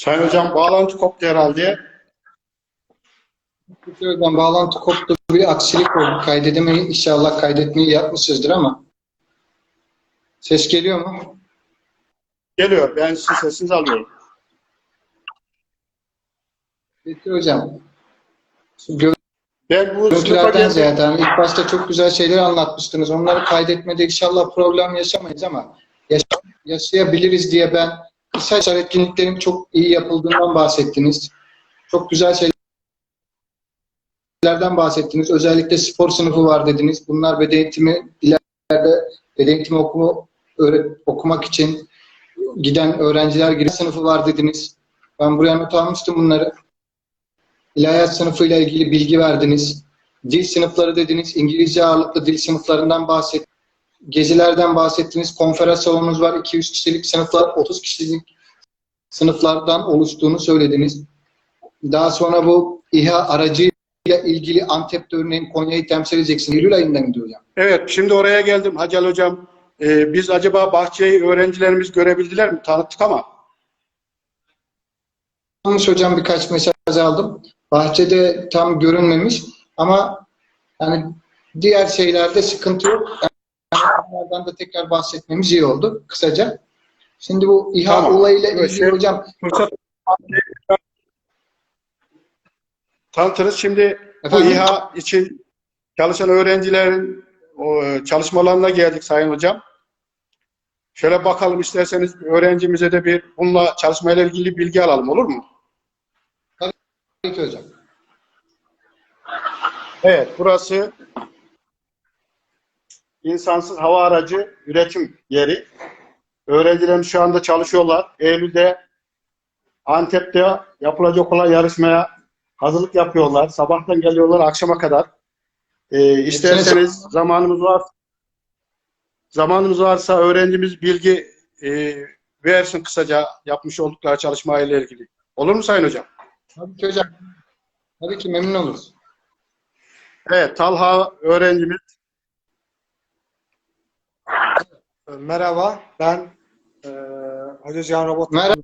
Sayın Hocam bağlantı koptu herhalde. Hocam bağlantı koptu. Bir aksilik oldu. Kaydedemeyi inşallah kaydetmeyi yapmışızdır ama. Ses geliyor mu? Geliyor. Ben sizin sesinizi alıyorum. Peki hocam. Gö- Ben bu Görüntülerden ziyade hani ilk başta çok güzel şeyler anlatmıştınız. Onları kaydetmede inşallah problem yaşamayız ama yaşa- yaşayabiliriz diye ben kısa etkinliklerin çok iyi yapıldığından bahsettiniz. Çok güzel şeylerden bahsettiniz. Özellikle spor sınıfı var dediniz. Bunlar beden eğitimi ileride beden eğitimi okumu okumak için giden öğrenciler giriş sınıfı var dediniz. Ben buraya not almıştım bunları. İlahiyat sınıfıyla ilgili bilgi verdiniz. Dil sınıfları dediniz. İngilizce ağırlıklı dil sınıflarından bahsettiniz. Gezilerden bahsettiniz. Konferans salonunuz var. 200 kişilik sınıflar, 30 kişilik sınıflardan oluştuğunu söylediniz. Daha sonra bu İHA aracıyla ilgili Antep'te örneğin Konya'yı temsil edeceksin. Eylül ayında mı diyor hocam? Evet, şimdi oraya geldim Hacal Hocam. Ee, biz acaba bahçeyi öğrencilerimiz görebildiler mi? Tanıttık ama. Yanlış hocam birkaç mesaj aldım. Bahçede tam görünmemiş ama yani diğer şeylerde sıkıntı yok. Onlardan da tekrar bahsetmemiz iyi oldu kısaca. Şimdi bu İHA Tamam. olayıyla ilgili şey- hocam Fırsat tanıtırız. Şimdi bu Efendim? İHA için çalışan öğrencilerin e, çalışmalarına geldik Sayın Hocam. Şöyle bakalım isterseniz öğrencimize de bir bununla çalışmayla ilgili bilgi alalım olur mu? Peki hocam. Evet, burası insansız hava aracı üretim yeri. Öğrencilerimiz şu anda çalışıyorlar. Eylül'de Antep'te yapılacak olan yarışmaya hazırlık yapıyorlar. Sabahtan geliyorlar akşama kadar. Ee, isterseniz zamanımız var. Zamanımız varsa öğrencimiz bilgi e, versin kısaca yapmış oldukları çalışmayla ilgili. Olur mu Sayın Hocam? Tabii ki hocam. Tabii ki memnun oluruz. Evet, Talha öğrencimiz. Merhaba, ben e, Hoca Cihan Robot. Merhaba.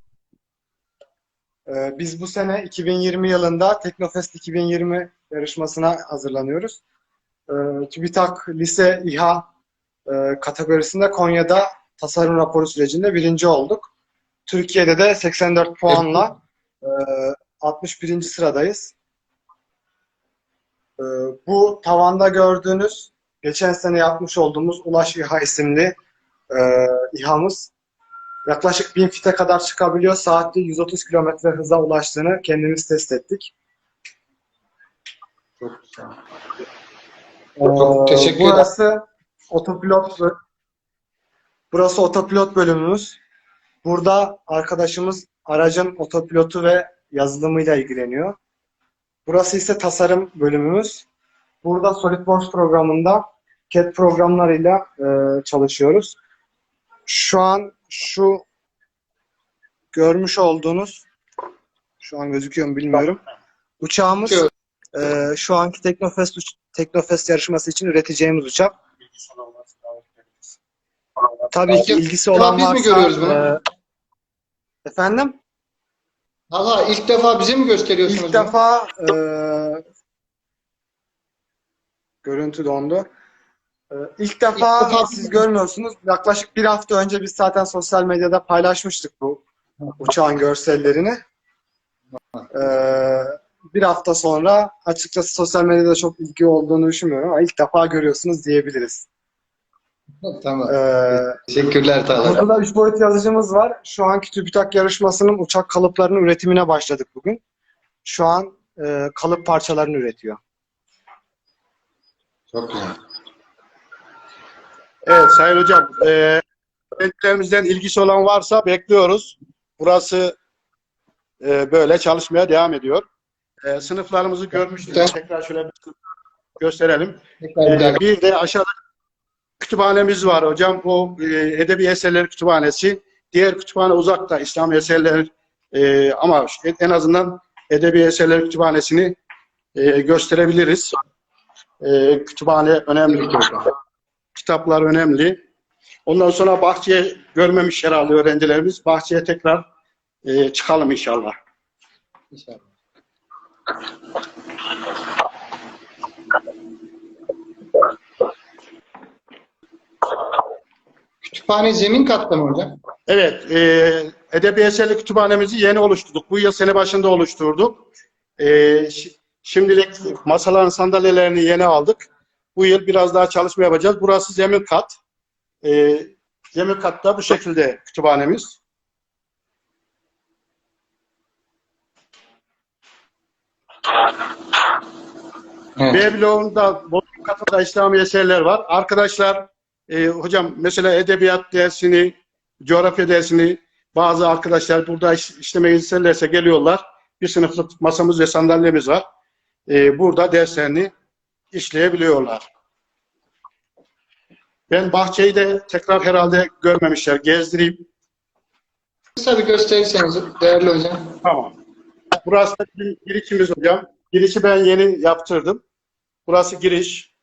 E, biz bu sene 2020 yılında Teknofest 2020 yarışmasına hazırlanıyoruz. E, TÜBİTAK Lise İHA e, kategorisinde Konya'da tasarım raporu sürecinde birinci olduk. Türkiye'de de 84 puanla e, 61. sıradayız. E, bu tavanda gördüğünüz geçen sene yapmış olduğumuz Ulaş İHA isimli e, İHA'mız yaklaşık 1000 fite kadar çıkabiliyor. Saatte 130 kilometre hıza ulaştığını kendimiz test ettik. Çok güzel. Ee, teşekkür ederim. Burası otopilot Burası otopilot bölümümüz. Burada arkadaşımız aracın otopilotu ve yazılımıyla ilgileniyor. Burası ise tasarım bölümümüz. Burada SolidWorks programında CAD programlarıyla e, çalışıyoruz. Şu an şu görmüş olduğunuz şu an gözüküyor mu bilmiyorum. Uçağımız e, şu anki Teknofest Teknofest yarışması için üreteceğimiz uçak. Tabii ki ilgisi olan varsa biz mi görüyoruz bunu? e, efendim Allah ilk defa bize mi gösteriyorsunuz? ilk bunu? defa e, görüntü dondu. E, ilk defa, İlk defa- siz görmüyorsunuz. Yaklaşık bir hafta önce biz zaten sosyal medyada paylaşmıştık bu uçağın görsellerini. E, bir hafta sonra açıkçası sosyal medyada çok ilgi olduğunu düşünmüyorum ama ilk defa görüyorsunuz diyebiliriz. Tamam. E, Teşekkürler Talha. Burada da üç boyut yazıcımız var. Şu anki TÜBİTAK yarışmasının uçak kalıplarının üretimine başladık bugün. Şu an e, kalıp parçalarını üretiyor. Çok güzel. Evet Sayın Hocam, e, öğrencilerimizden ilgisi olan varsa bekliyoruz. Burası e, böyle çalışmaya devam ediyor. E, sınıflarımızı görmüştük. Tekrar şöyle bir gösterelim. Bir E, bir de aşağıda kütüphanemiz var hocam. O e, Edebi Eserler Kütüphanesi. Diğer kütüphane uzakta İslam eserleri e, ama en azından Edebi Eserler Kütüphanesi'ni e, gösterebiliriz. E, kütüphane önemli. Kitaplar önemli. Ondan sonra bahçeye görmemiş herhalde öğrencilerimiz. Bahçeye tekrar e, çıkalım inşallah. İnşallah. Kütüphane zemin katta mı hocam? Evet, e, Edebi Eserli Kütüphanemizi yeni oluşturduk. Bu yıl sene başında oluşturduk. E, şi- şimdilik masaların sandalyelerini yeni aldık. Bu yıl biraz daha çalışma yapacağız. Burası zemin kat. E, zemin katta bu şekilde kütüphanemiz. Evet. B bloğunda Bodrum katında İslami eserler var. Arkadaşlar e, hocam mesela edebiyat dersini, coğrafya dersini bazı arkadaşlar burada iş, işlemeyi isterlerse geliyorlar. Bir sınıflık masamız ve sandalyemiz var. E, burada derslerini işleyebiliyorlar. Ben bahçeyi de tekrar herhalde görmemişler. Gezdireyim. Kısa bir gösterirseniz değerli hocam. Tamam. Burası girişimiz hocam. Girişi ben yeni yaptırdım. Burası giriş.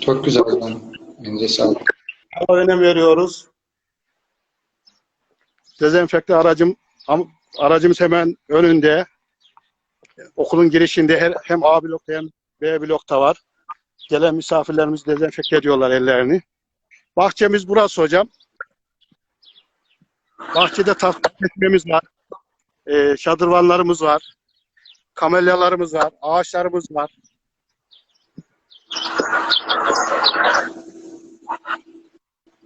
Çok güzel hocam. Elinize sağlık. Önem veriyoruz. Dezenfekte aracım aracımız hemen önünde. Okulun girişinde her- hem A blokta hem B blokta var. Gelen misafirlerimiz dezenfekte ediyorlar ellerini. Bahçemiz burası hocam. Bahçede tatlı kesmemiz var. Ee, şadırvanlarımız var. Kamelyalarımız var. Ağaçlarımız var.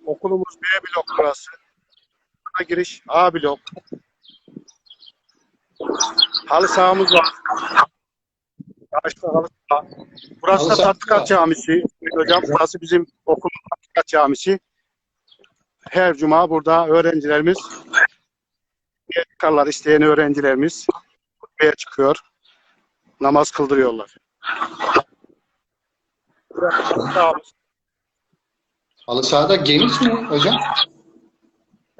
Okulumuz B blok burası. Ana giriş A blok. Halı sahamız var. Ağaçta halı saha. Burası Halı da Tatbikat Camisi. Hocam burası bizim okulun Tatbikat Camisi. Her cuma burada öğrencilerimiz çıkarlar isteyen öğrencilerimiz buraya çıkıyor. Namaz kıldırıyorlar. Halı sahada geniş mi hocam?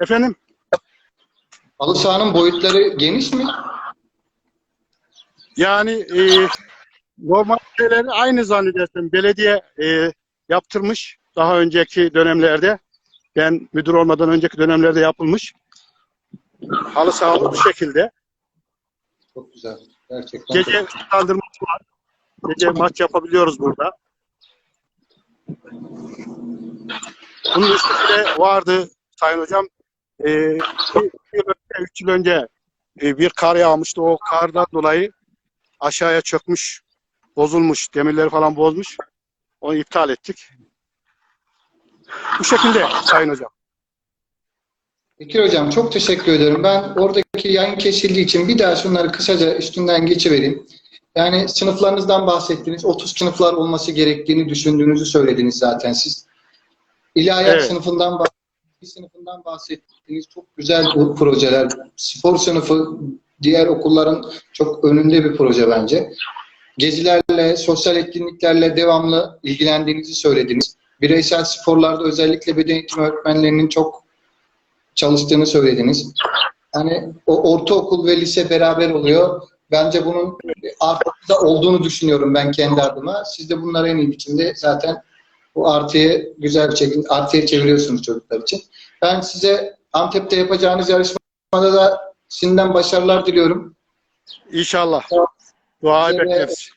Efendim? Halı sahanın boyutları geniş mi? Yani e, normal şeyleri aynı zannedersin. Belediye e, yaptırmış daha önceki dönemlerde. Ben müdür olmadan önceki dönemlerde yapılmış. Halı sahalı bu şekilde. Çok güzel. Gerçekten. Gece ışıklandırması var. Gece maç yapabiliyoruz burada. Bunun üstünde vardı Sayın Hocam. E, bir, bir yıl önce, e, bir kar yağmıştı. O kardan dolayı aşağıya çökmüş, bozulmuş, demirleri falan bozmuş. Onu iptal ettik. Bu şekilde Sayın Hocam. Bekir Hocam çok teşekkür ederim. Ben oradaki yayın kesildiği için bir daha şunları kısaca üstünden geçivereyim. Yani sınıflarınızdan bahsettiniz. 30 sınıflar olması gerektiğini düşündüğünüzü söylediniz zaten siz. İlahiyat Evet. sınıfından sınıfından bahsettiniz. Çok güzel bu projeler. Spor sınıfı diğer okulların çok önünde bir proje bence. Gezilerle, sosyal etkinliklerle devamlı ilgilendiğinizi söylediniz. Bireysel sporlarda özellikle beden eğitimi öğretmenlerinin çok çalıştığını söylediniz. Yani o ortaokul ve lise beraber oluyor. Bence bunun artısı da olduğunu düşünüyorum ben kendi adıma. Siz de bunları en iyi biçimde zaten bu artıyı güzel bir şekilde artıya çeviriyorsunuz çocuklar için. Ben size Antep'te yapacağınız yarışmada da şimdiden başarılar diliyorum. İnşallah. Evet. bekleriz.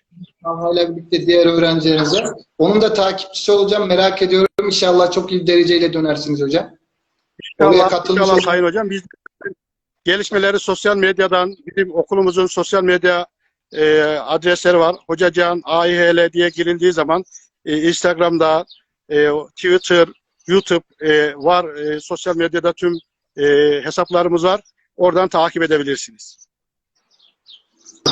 Talha'yla birlikte diğer öğrencilerinize. Onun da takipçisi olacağım. Merak ediyorum. İnşallah çok iyi dereceyle dönersiniz hocam. Oraya İnşallah, katılmış inşallah. Sayın Hocam. Biz gelişmeleri sosyal medyadan, bizim okulumuzun sosyal medya e, adresleri var. Hocacan AİHL diye girildiği zaman e, Instagram'da, e, Twitter, YouTube e, var. E, sosyal medyada tüm e, hesaplarımız var. Oradan takip edebilirsiniz.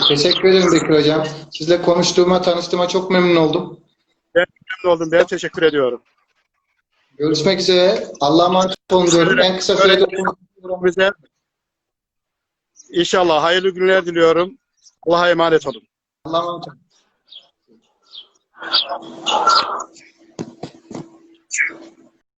Teşekkür ederim Bekir Hocam. Sizle konuştuğuma, tanıştığıma çok memnun oldum. Memnun oldum. Ben teşekkür ediyorum. Görüşmek üzere. Allah'a emanet olun diyorum. En kısa sürede. Bize İnşallah hayırlı günler diliyorum. Allah'a emanet olun. Allah'a emanet olun. Thank you.